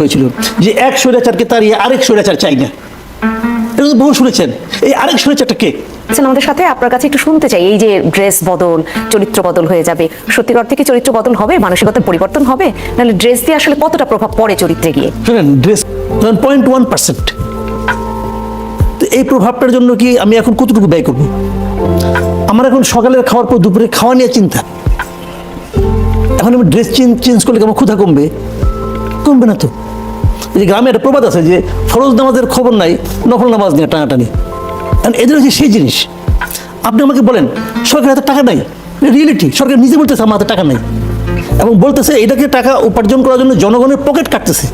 হয়েছিল যে এক স্বৈরাচারকে তাড়িয়ে আরেক স্বৈরাচার চাই না। এটা তো বহু শুনেছেন। এই আরেক স্বৈরাচারটা কে? আচ্ছা, আমাদের সাথে আপনার কাছে একটু শুনতে চাই। এই যে ড্রেস বদল চরিত্র বদল হয়ে যাবে। সত্যি অর্থে কি চরিত্র বদল হবে? মানসিকতার পরিবর্তন হবে? নাহলে ড্রেস দিয়ে আসলে কতটা প্রভাব পড়ে চরিত্রে গিয়ে? শুনেন ড্রেস পয়েন্ট ওয়ান পার্সেন্ট তো এই প্রভাবটার জন্য কি আমি এখন কতটুকু ব্যয় করব? আমার এখন সকালের খাওয়ার পর দুপুরে খাওয়া নিয়ে চিন্তা। এখন আমি ড্রেস চেঞ্জ চেঞ্জ করলে কেমন ক্ষুধা কমবে? কমবে না তো। যে গ্রামে একটা প্রবাদ আছে যে ফরজ নামাজের খবর নাই, নফল নামাজ নিয়ে টানাটানি। কারণ এদের হচ্ছে সেই জিনিস। আপনি আমাকে বলেন, সরকারের হাতে টাকা নাই? রিয়েলিটি সরকার নিজে বলতেছে আমার হাতে টাকা নাই। এবং বলতেছে এটাকে টাকা উপার্জন করার জন্য জনগণের পকেট কাটতেছে।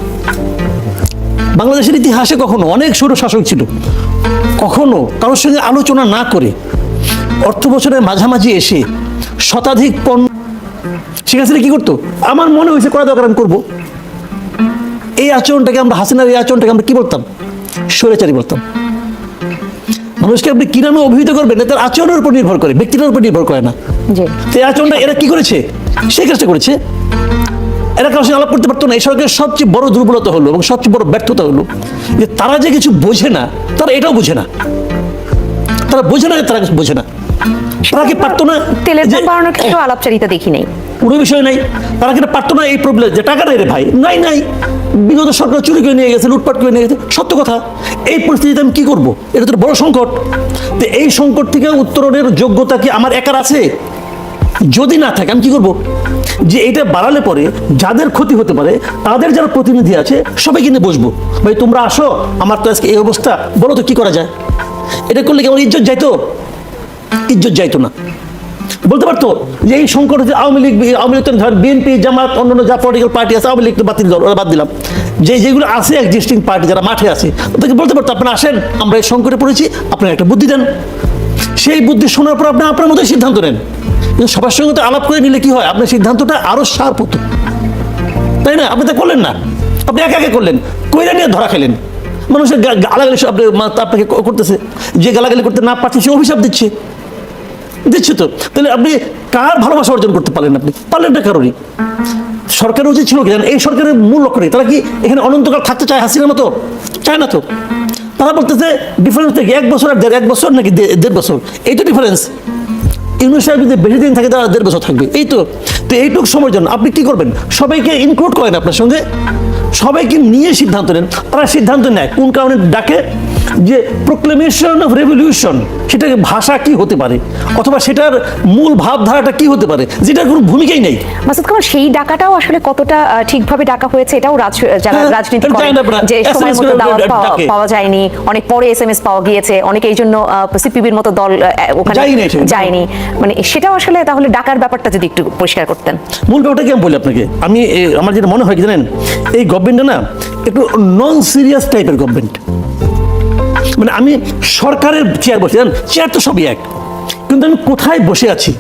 বাংলাদেশের ইতিহাসে কখনো অনেক সৌর শাসক ছিল। কখনো কারোর সঙ্গে আলোচনা না করে অর্থ বছরের মাঝামাঝি এসে শতাধিক পণ্য হাসিনা কি করতো? আমার মনে হয়েছে করা দরকার আমি করব। এই আচরণটাকে আমরা হাসিনার এই আচরণটাকে আমরা কি বলতাম? স্বৈরাচারী বলতাম। মানুষকে আপনি কি নামে অভিহিত করবেন? তার আচরণের উপর নির্ভর করে ব্যক্তিটার উপর নির্ভর করে না। এই আচরণটা এরা কি করেছে? সেই কাজটা করেছে। এরা কারোর সঙ্গে আলাপ করতে পারতো না। এই সরকারের সবচেয়ে বড় দুর্বলতা হলো এবং সবচেয়ে বড় ব্যর্থতা হলো যে তারা যে কিছু বোঝে না তারা এটাও বোঝে না। তারা বোঝে না যে তারা কিছু বোঝে না। তারা কি পারতো না তেলের যে- দাম বাড়ানোর ক্ষেত্রে আলাপচারিতা দেখি নাই। কোনো বিষয় নাই। তারা কিন্তু পারতো না এই প্রবলেম যে টাকা নাই রে ভাই? নাই নাই। বিগত সরকার চুরি করে নিয়ে গেছে, লুটপাট করে নিয়ে গেছে। সত্য কথা, এই পরিস্থিতিতে আমি কি করব? এটা তো বড় সংকট। তো এই সংকট থেকে উত্তরণের যোগ্যতা কি আমার একার আছে? যদি না থাকে, আমি কি করব? যে এটা বাড়ালে পরে যাদের ক্ষতি হতে পারে, তাদের যারা প্রতিনিধি আছে সবাই কিনে বসবো। ভাই, তোমরা আসো, আমার তো আজকে এই অবস্থা। বলো তো, কি করা যায়? এটা করলে কি আমার ইজ্জত যাইতো? ইজ্জত যাইতো না। বলতে পারতো যে এই সংকট হচ্ছে আওয়ামী লীগ আওয়ামী লীগ ধর বিএনপি, জামাত, অন্যান্য যা পলিটিক্যাল পার্টি আছে, আওয়ামী লীগ তো বাতিল বাদ দিলাম। যে যেগুলো আছে এক্সিস্টিং পার্টি যারা মাঠে আছে ওদেরকে বলতে পারতো, আপনারা আসেন, আমরা এই সংকটে পড়েছি, আপনারা একটা বুদ্ধি দেন। সেই বুদ্ধি শোনার পর আপনি আপনার মতোই সিদ্ধান্ত নেন। সবার সঙ্গে তো আলাপ করে নিলে কি হয়? আপনার সিদ্ধান্তটা আরও শার্প হতো। তাই না? আপনি তা করলেন না। আপনি একা একা করলেন। কইরা নিয়ে ধরা খেলেন। মানুষের গালাগালি আপনি আপনাকে করতেছে। যে গালাগালি করতে না পারছে, সে অভিশাপ দিচ্ছে। দিচ্ছে তো? তাহলে আপনি কার ভালোবাসা অর্জন করতে পারলেন আপনি? পারলেন না কারোরই। সরকারের উচিত ছিল কি জানেন এই সরকারের মূল লক্ষ্য নেই। তারা কি এখানে অনন্তকাল থাকতে চায় হাসিনার মতো? চায় না তো। তারা বলতেছে ডিফারেন্স থেকে এক বছর আর দেড়, এক বছর নাকি দেড় বছর? এই তো ডিফারেন্স ইউনুস সাহেব যদি বেশি দিন থাকে তারা দেড় বছর থাকবে। এই তো। তো এইটুকু সময়ের জন্য আপনি কি করবেন? সবাইকে ইনক্লুড করেন আপনার সঙ্গে। সবাইকে নিয়ে সিদ্ধান্ত নেন। তারা সিদ্ধান্ত নেয় কোন কারণে ডাকে যে প্রোক্লেমেশন অফ রেভলিউশন সেটাকে ভাষা কি হতে পারে? অথবা সেটার মূল ভাবধারাটা কি হতে পারে? যেটার কোনো ভূমিকাই নেই। মাসুদ কামাল সেই ডাকাটাও আসলে কতটা ঠিকভাবে ডাকা হয়েছে এটাও যারা হ্যাঁ, রাজনীতি। যে সময় মতো দাওয়াত পাওয়া যায়নি অনেক পরে এসএমএস পাওয়া গিয়েছে অনেকে এই জন্য সিপিবির মতো দল ওখানে যায়নি মানে সেটাও আসলে তাহলে ডাকার ব্যাপারটা যদি একটু পরিষ্কার করতেন। মূল ব্যাপারটা কি আমি বলি আপনাকে? আমি আমার যেটা মনে হয় কি জানেন? এই গভর্নমেন্টটা না একটু নন সিরিয়াস টাইপের গভর্নমেন্ট মানে আমি সরকারের চেয়ার বসে চেয়ার তো সবই এক। কিন্তু আমি কোথায় বসে আছি?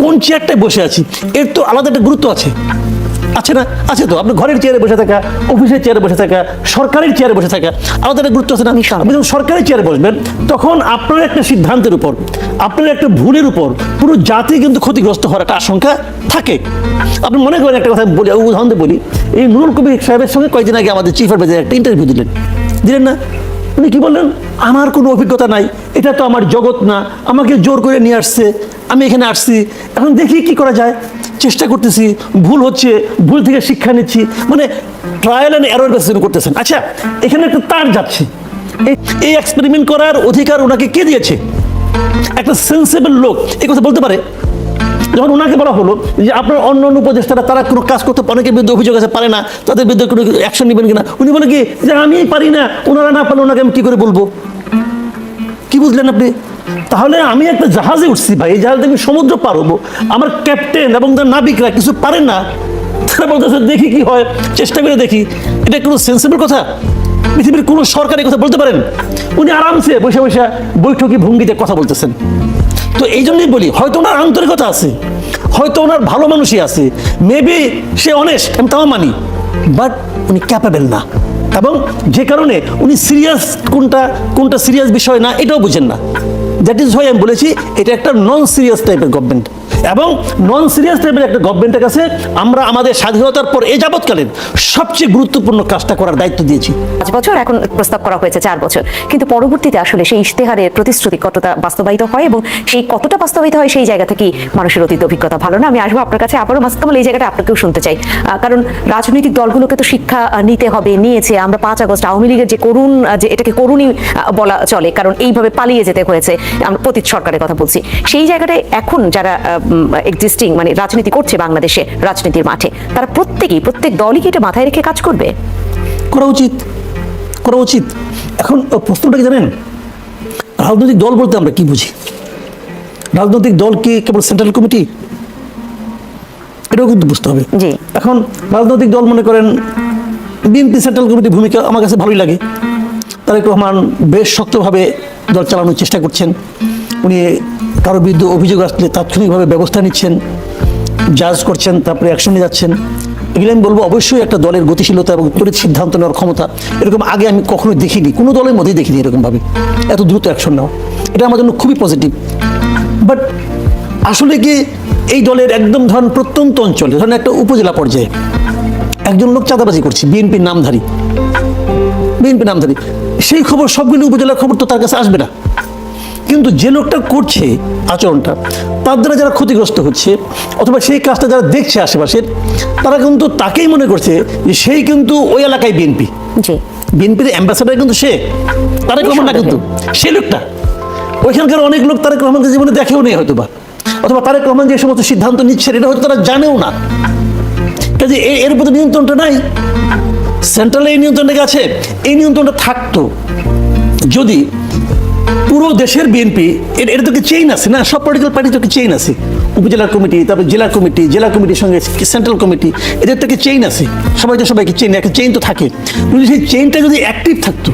কোন চেয়ারটায় বসে আছি? এর তো আলাদা একটা গুরুত্ব আছে। আছে না? আছে তো। আপনি ঘরের চেয়ারে বসে থাকা অফিসের চেয়ারে বসে থাকা সরকারের চেয়ারে বসে থাকা আলাদা একটা গুরুত্ব আছে না? আপনি যখন সরকারি চেয়ারে বসবেন তখন আপনার একটা সিদ্ধান্তের উপর আপনার একটা ভুলের উপর পুরো জাতি কিন্তু ক্ষতিগ্রস্ত হওয়ার একটা আশঙ্কা থাকে। আপনি মনে করেন একটা কথা বলি উদাহরণ দিয়ে বলি। এই নুরুল কবির সাহেবের সঙ্গে কয়েকদিন আগে আমাদের চিফ অ্যাডভাইজার একটা ইন্টারভিউ দিলেন। দিলেন না? উনি কি বললেন? আমার কোনো অভিজ্ঞতা নাই, এটা তো আমার জগৎ না, আমাকে জোর করে নিয়ে আসছে, আমি এখানে আসছি, এখন দেখি কি করা যায়। চেষ্টা করতেছি, ভুল হচ্ছে, ভুল থেকে শিক্ষা নিচ্ছি মানে ট্রায়াল অ্যান্ড এরর বেসিস করতেছেন। আচ্ছা এখানে একটা তার যাচ্ছে। এই এক্সপেরিমেন্ট করার অধিকার ওনাকে কে দিয়েছে? একটা সেন্সেবল লোক এই কথা বলতে পারে? যখন ওনাকে বলা হলো যে আপনার অন্য অন্য উপদেষ্টারা, তারা কোনো কাজ করতে অনেকের বিরুদ্ধে অভিযোগ আছে? পারে না। তাদের বিরুদ্ধে কোনো অ্যাকশন নেবেন কিনা? উনি বলে কি, যে আমি পারি না, ওনারা না পারলে ওনাকে আমি কি করে বলব? কি বুঝলেন আপনি? তাহলে আমি একটা জাহাজে উঠছি ভাই, এই জাহাজে আমি সমুদ্র পার হব। আমার ক্যাপ্টেন এবং তার নাবিকরা কিছু পারেন না। তারা বলতেছে, দেখি কি হয়, চেষ্টা করে দেখি। এটা কোনো সেন্সিবল কথা? পৃথিবীর কোনো সরকারি কথা বলতে পারেন? উনি আরামসে বসে বসে বৈঠকি ভঙ্গিতে কথা বলতেছেন। তো এই জন্যই বলি, হয়তো ওনার আন্তরিকতা আছে, হয়তো ওনার ভালো মানুষই আছে মেবি সে অনেস্ট আমি তাও মানি বাট উনি ক্যাপাবেল না। এবং যে কারণে উনি সিরিয়াস কোনটা কোনটা সিরিয়াস বিষয় না, এটাও বুঝেন না। দ্যাট ইজ হোয়াই আমি বলেছি, এটা একটা নন সিরিয়াস টাইপের গভর্নমেন্ট এবং নন সিরিয়াস টাইপের একটা গভর্নমেন্টের কাছে আমরা আমাদের স্বাধীনতার পর এই যাবৎকালীন সবচেয়ে গুরুত্বপূর্ণ কাজটা করার দায়িত্ব দিয়েছি। পাঁচ বছর এখন প্রস্তাব করা হয়েছে চার বছর। কিন্তু পরবর্তীতে আসলে সেই ইশতেহারের প্রতিশ্রুতি কতটা বাস্তবায়িত হয় এবং সেই কতটা বাস্তবায়িত হয় সেই জায়গা থেকেই মানুষের অতীত অভিজ্ঞতা ভালো না? আমি আসব আপনার কাছে আবারও মাস্তামাল এই জায়গাটা আপনাকেও শুনতে চাই। কারণ রাজনৈতিক দলগুলোকে তো শিক্ষা নিতে হবে, নিয়েছে। আমরা পাঁচ আগস্ট আওয়ামী লীগের যে করুণ যে এটাকে করুণই বলা চলে, কারণ এইভাবে পালিয়ে যেতে হয়েছে। আমরা পতীত সরকারের কথা বলছি। সেই জায়গাটায় এখন যারা এক্সিস্টিং মানে রাজনীতি করছে বাংলাদেশে রাজনীতির মাঠে। তারা প্রত্যেকেই প্রত্যেক দলই কি এটা মাথায় রেখে কাজ করবে? করা উচিত। করা উচিত। এখন প্রশ্নটা কি জানেন? রাজনৈতিক দল বলতে আমরা কি বুঝি? রাজনৈতিক দল কি কেবল সেন্ট্রাল কমিটি এটাও কিন্তু বুঝতে হবে। জি। এখন রাজনৈতিক দল মনে করেন বিএনপি সেন্ট্রাল কমিটির ভূমিকা আমার কাছে ভালোই লাগে। তারেক রহমান বেশ শক্তভাবে দল চালানোর চেষ্টা করছেন। উনি কারও বিরুদ্ধে অভিযোগ আসলে তাৎক্ষণিকভাবে ব্যবস্থা নিচ্ছেন, জাজ করছেন, তারপরে অ্যাকশন যাচ্ছেন। এগুলো আমি বলব, অবশ্যই একটা দলের গতিশীলতা এবং তড়িৎ সিদ্ধান্ত নেওয়ার ক্ষমতা এরকম আগে আমি কখনো দেখিনি, কোনো দলের মধ্যেই দেখিনি এরকমভাবে। এত দ্রুত অ্যাকশন নেওয়া এটা আমার জন্য খুবই পজিটিভ বাট আসলে কি এই দলের একদম ধরেন প্রত্যন্ত অঞ্চলে, ধরেন একটা উপজেলা পর্যায়ে একজন লোক চাঁদাবাজি করছে, বিএনপির নামধারী। বিএনপি নামধারী। সেই খবর সবগুলো উপজেলার খবর তো তার কাছে আসবে না। কিন্তু যে লোকটা করছে আচরণটা তার দ্বারা যারা ক্ষতিগ্রস্ত হচ্ছে অথবা সেই কাজটা যারা দেখছে আশেপাশের তারা কিন্তু তাকেই মনে করছে যে সেই কিন্তু ওই এলাকায় বিএনপি। বিএনপির অ্যাম্বাসাডার কিন্তু সে তারেক রহমান না কিন্তু সেই লোকটা। ওইখানকার অনেক লোক তারেক রহমানকে জীবনে দেখেও নেই হয়তো বা অথবা তারেক রহমান যে সমস্ত সিদ্ধান্ত নিচ্ছেন এটা হয়তো তারা জানেও না। কাজে এর প্রতি নিয়ন্ত্রণটা নাই। সেন্ট্রালে এই নিয়ন্ত্রণটা আছে এই নিয়ন্ত্রণটা থাকতো। যদি পুরো দেশের বিএনপি এটা তো কি চেইন আছে? না সব পলিটিক্যাল পার্টি তো কি চেইন আছে? উপজেলা কমিটি তারপর জেলা কমিটি জেলা কমিটির সঙ্গে সেন্ট্রাল কমিটি এদের থেকে চেইন আছে? সবাই তো সবাইকে চেইন একটা চেইন তো থাকে। যদি সেই চেইনটা যদি অ্যাক্টিভ থাকতো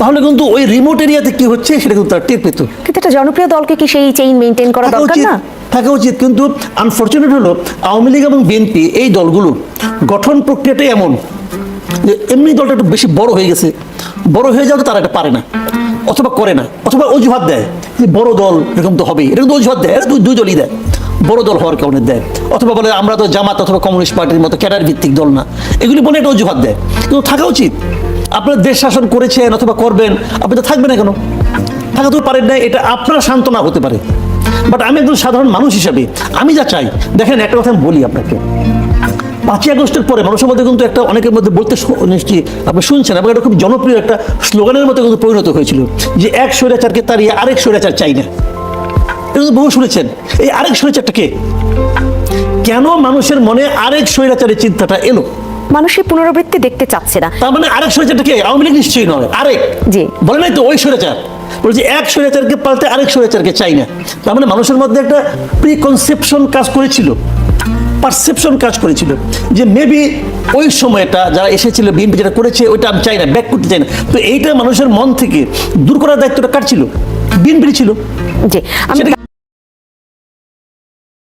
তাহলে কিন্তু ওই রিমোট এরিয়াতে কি হচ্ছে? সেটা কিন্তু তারা টের পেতো। কিন্তু একটা জনপ্রিয় দলকে কি সেই চেইন মেনটেন করা দরকার উচিত না? থাকা উচিত কিন্তু আনফর্চুনেট হলো আওয়ামী লীগ এবং বিএনপি এই দলগুলো গঠন প্রক্রিয়াটাই এমন যে এমনি দলটা একটু বেশি বড় হয়ে গেছে। বড় হয়ে যাওয়া তো তারা এটা পারে না। অথবা করে না, অথবা অজুহাত দেয় যে বড় দল এরকম তো হবেই। এরকম তো অজুহাত দেয় এরা দুই দলই দেয়। বড় দল হওয়ার কারণে দেয়। অথবা বলে, আমরা তো জামাত অথবা কমিউনিস্ট পার্টির মতো ক্যাডার ভিত্তিক দল না। এগুলি বলে একটা অজুহাত দেয়। কিন্তু থাকা উচিত। আপনারা দেশ শাসন করেছেন অথবা করবেন, আপনি তো থাকবেন না কেন? থাকা তো পারেন না এটা আপনার সান্ত্বনা হতে পারে। বাট আমি একজন সাধারণ মানুষ হিসাবে, আমি যা চাই, দেখেন একটা কথা আমি বলি আপনাকে। পাঁচই আগস্টের পরে মানুষের মধ্যে কিন্তু একটা অনেকের মধ্যে বলতে নিশ্চয়ই আপনি শুনছেন এবং এটা খুব জনপ্রিয় একটা স্লোগানের মতো কিন্তু পরিণত হয়েছিল যে এক স্বৈরাচারকে তাড়িয়ে আরেক স্বৈরাচার চাই না। এটা কিন্তু বহু শুনেছেন। এই আরেক স্বৈরাচারটা কে? কেন মানুষের মনে আরেক স্বৈরাচারের চিন্তাটা এলো? মানুষের পুনরাবৃত্তি দেখতে চাচ্ছে না। তার মানে আরেক স্বৈরাচারটা কে? আওয়ামী লীগ নিশ্চয়ই নয় আরেক। জি। বলে নাই তো ওই স্বৈরাচার। বলছে এক স্বৈরাচারকে পাল্টে আরেক স্বৈরাচারকে চাই না। তার মানে মানুষের মধ্যে একটা প্রিকনসেপশন কাজ করেছিল। পারসেপশন কাজ করেছিল যে মেবি ওই সময়টা যারা এসেছিল বিএনপি যেটা করেছে ওইটা আমি চাই না ব্যাক করতে চাই না। তো এইটা মানুষের মন থেকে দূর করার দায়িত্বটা কাটছিল বিএনপি ছিল। জি